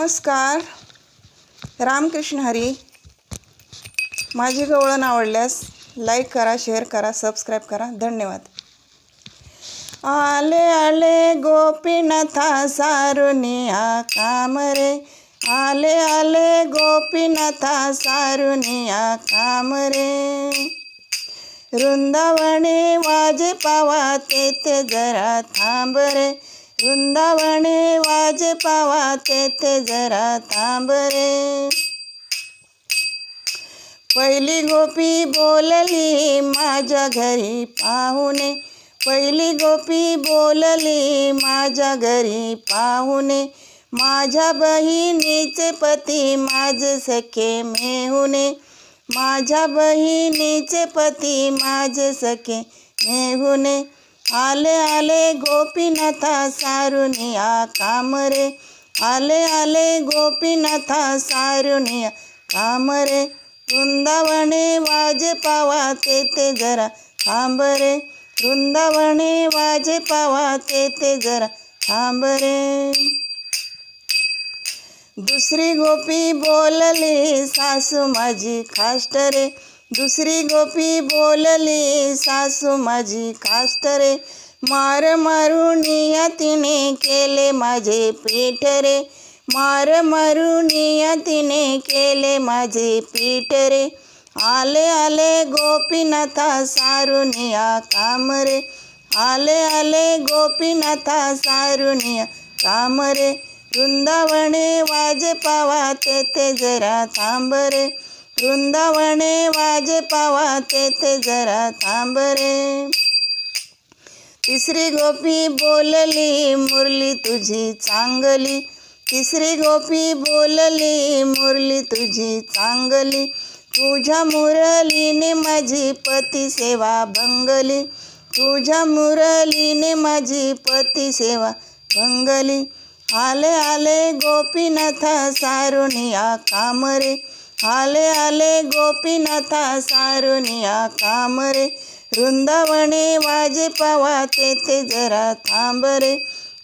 नमस्कार. रामकृष्ण हरी. माझी गवळण आवडल्यास लाईक करा शेअर करा सबस्क्राईब करा. धन्यवाद. आले आले गोपीनाथा सारुनिया काम रे. आले आले गोपीनाथा सारुनिया काम रे. वृंदावने वाजे पावा तेथे जरा थांब रे. वृंदावने वाज पावा तेथे जरा थांब रे. पहिली गोपी बोलली माझ्या घरी पाहुणे. पहिली गोपी बोलली माझ्या घरी पाहुणे. माझ्या बहिणीचे पती माझे सखे मेहुणे. माझ्या बहिणीचे पती माझे सखे मेहुणे. आले आले गोपीनाथा सारुनिया कामरे आले आले गोपीनाथा सारुनिया कामरे वृंदावने वाजे पावा तेथे जरा थांबरे वृंदावने वाजे पावा तेथे जरा थांबरे दुसरी गोपी बोलली सासू माझी खाष्ट रे. दुसरी गोपी बोलली सासू माझी खाष्ट रे. मार मारुनिया तिने केले माझे पीठ रे. मार मारुनिया तिने केले माझे पीठ रे. आले आले गोपीनाथा सारुनिया काम रे. आले आले गोपीनाथा सारुनिया काम रे. वृंदावने वाजे पावा तेथे जरा थांब रे. वृंदावने वाजे पावा तेथे जरा थांब रे. तिसरी गोपी बोलली मुरली तुझी चांगली. तिसरी गोपी बोलली मुरली तुझी चांगली. तुझ्या मुरलीने माझी पती सेवा भंगली. तुझ्या मुरलीने माझी पती सेवा भंगली. आले आले गोपीनाथा सारुनिया कामरे. आले आले गोपीनाथा सारुनिया कामरे वृंदावने वाजे पावा तेथे जरा थांब रे.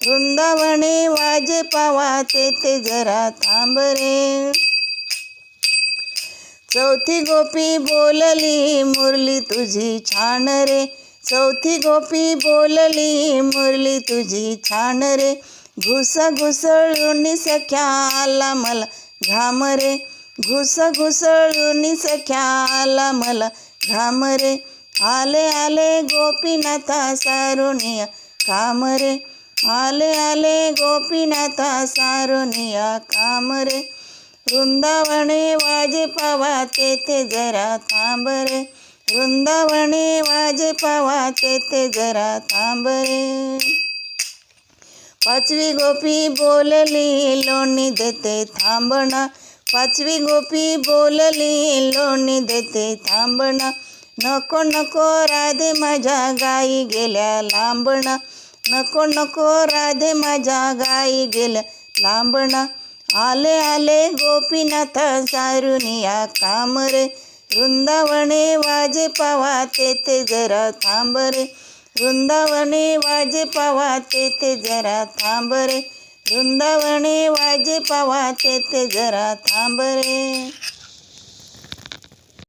वृंदावने वाजे पावा तेथे जरा थांब रे. चौथी गोपी बोलली मुरली तुझी छान रे. चौथी गोपी बोलली मुरली तुझी छान रे. घुस घुसळून सख्या आला मला घाम रे. घुस घुसळून सख्या आला मला. घाम रे. आले आले गोपीनाथा सारुनिया. काम रे. आले आले गोपीनाथा सारुनिया. काम रे. वृंदावने वाजे पावा तेथे जरा थांब रे. वृंदावने वाजे पावा तेथे जरा थांब रे. पाचवी गोपी बोलली लोणी देते थांबणा. पाचवी गोपी बोलली लोणी देते थांबणा. नको नको राधे माझ्या गाई गेल्या लांबणा. नको नको राधे माझ्या गाई गेल्या लांबणा. आले आले गोपीनाथ सारुनिया काम रे वृंदावने वाजे पावा तेथे जरा थांब रे वृंदावने वाजे पावा तेथे जरा थांब रे वृंदावने वाजे पावा तेथे जरा थांब रे.